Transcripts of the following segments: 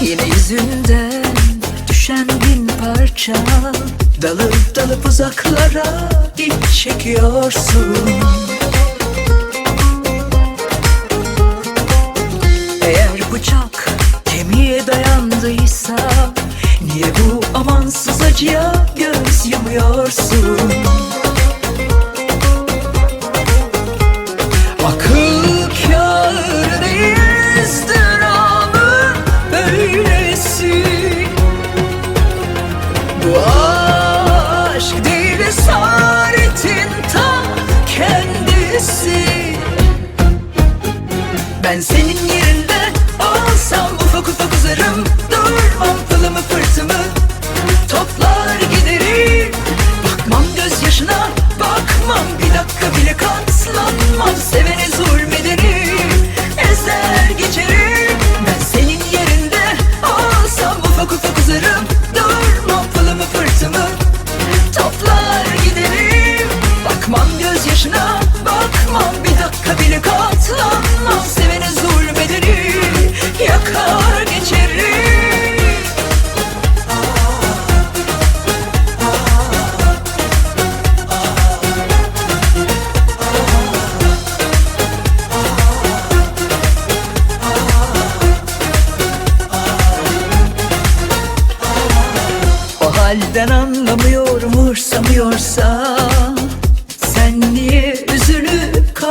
yüzünden düşen bin parça Dalıp dalıp uzaklara ip çekiyorsun. Eğer bıçak kemiğe dayandıysa Niye bu amansız acıya Aşk değil esaretin ta kendisi. Ben senin yerinde olsam ufak ufak uzarım Durmam pılımı pırtımı toplar giderim Bakmam gözyaşına bakmam bir dakika bile katlanmam Sevene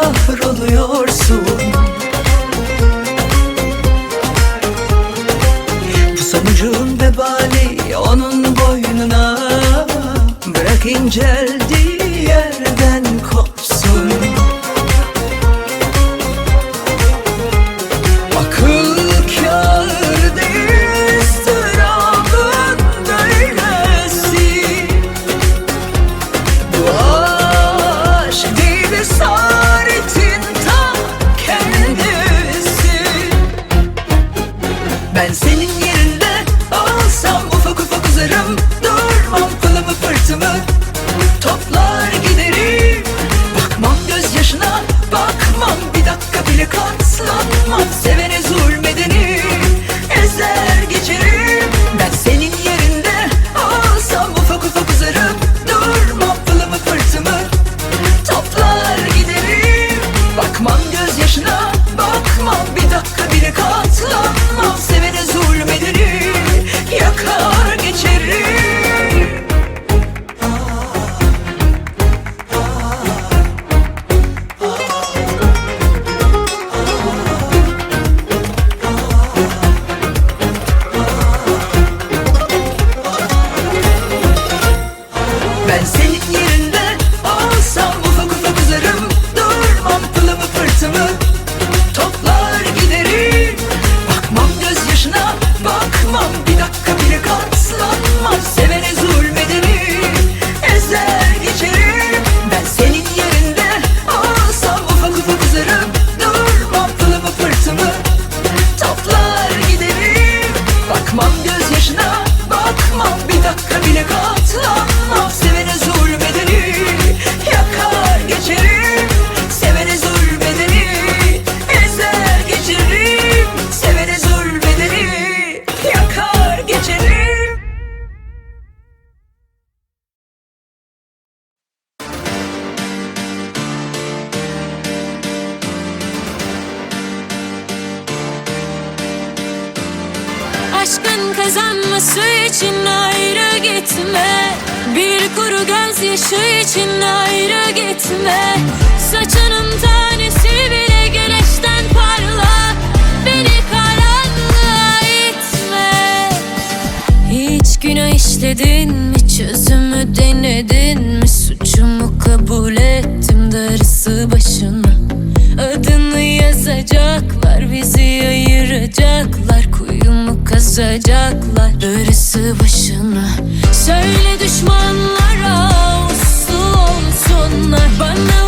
kahroluyorsun Bu sonucun vebali onun boynuna. Bırak inceldiği Ben senin yerinde olsam ufak ufak uzarım. Durmam pılımı pırtımı toplar giderim. Bakmam gözyaşına bakmam. Bir dakika bile katlanmam Sevene Kazanması için ayrı gitme. Bir kuru gözyaşı için ayrı gitme. Saçının tanesi bile güneşten parla. Beni karanlığa itme. Hiç günah işledin mi? Çözümü denedin mi? Suçumu kabul ettim darısı başına. Adını yazacaklar bizi ayıracaklar Kuyumu kazacaklar darısı başına. Söyle düşmanlara uslu olsunlar. Bana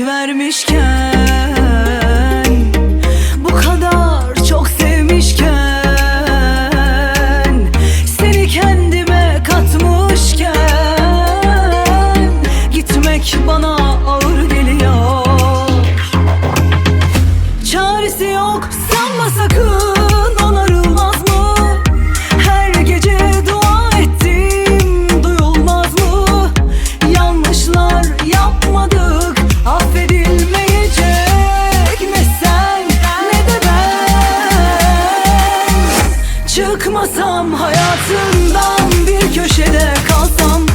vermişken Çıkmasam hayatından bir köşede kalsam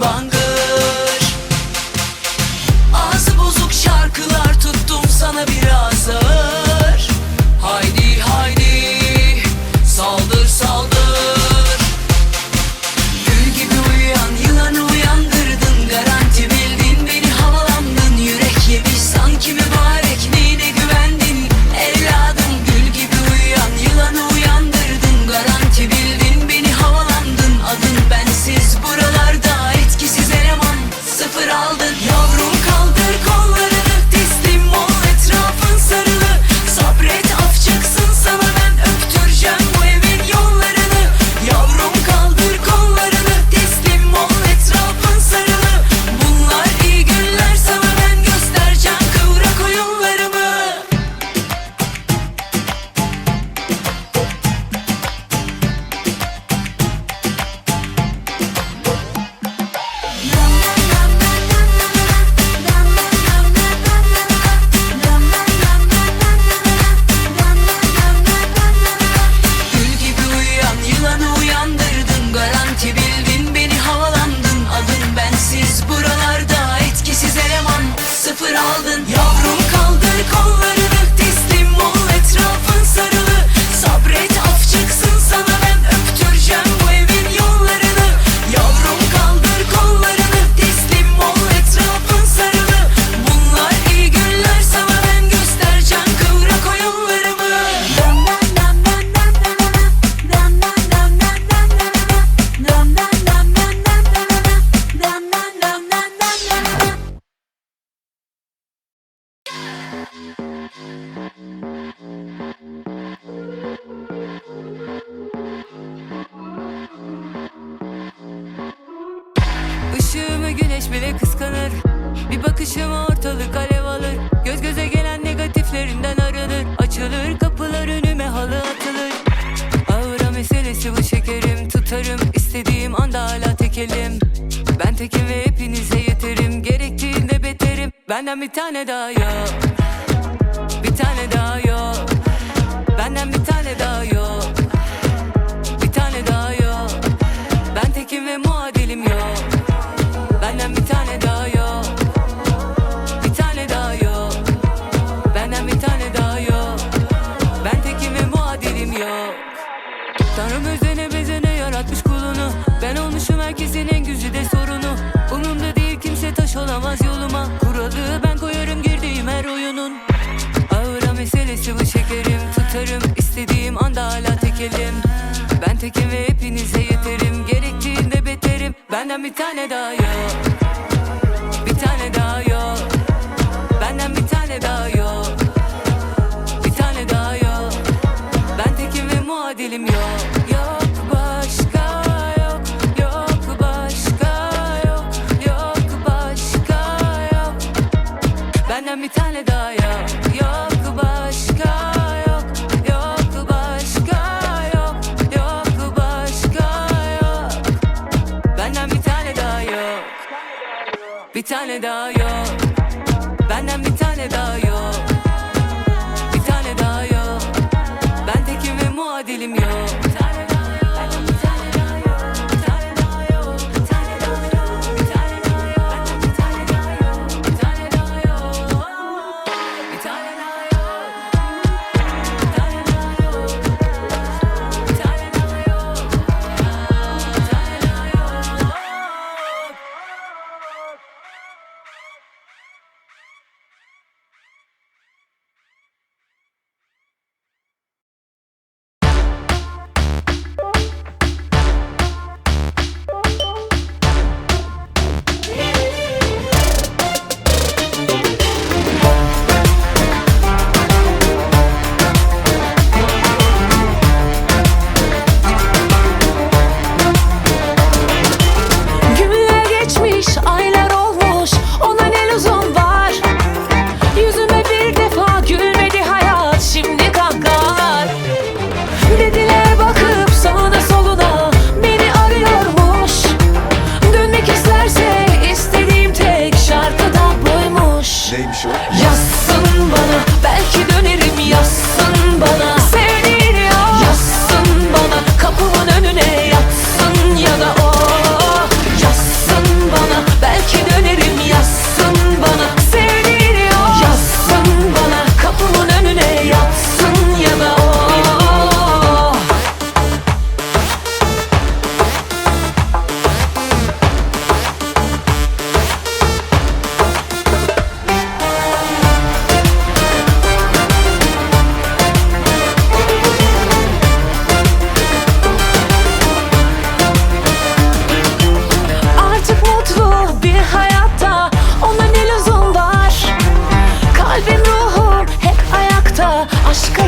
bangır tekelim Ben tekim ve hepinize yeterim. Gerektiğinde beterim. Benden bir tane daha yok. Bir tane daha yok. Benden bir tane daha yok. bir tane daha yok. Bir tane daha yok. Benden bir tane daha yok. Bir tane daha yok. Ben tekim ve muadilim yok. Yok başka yok. Yok başka yok. Yok başka yok. Benden bir tane daha yok. Yok başka tane daha Aşka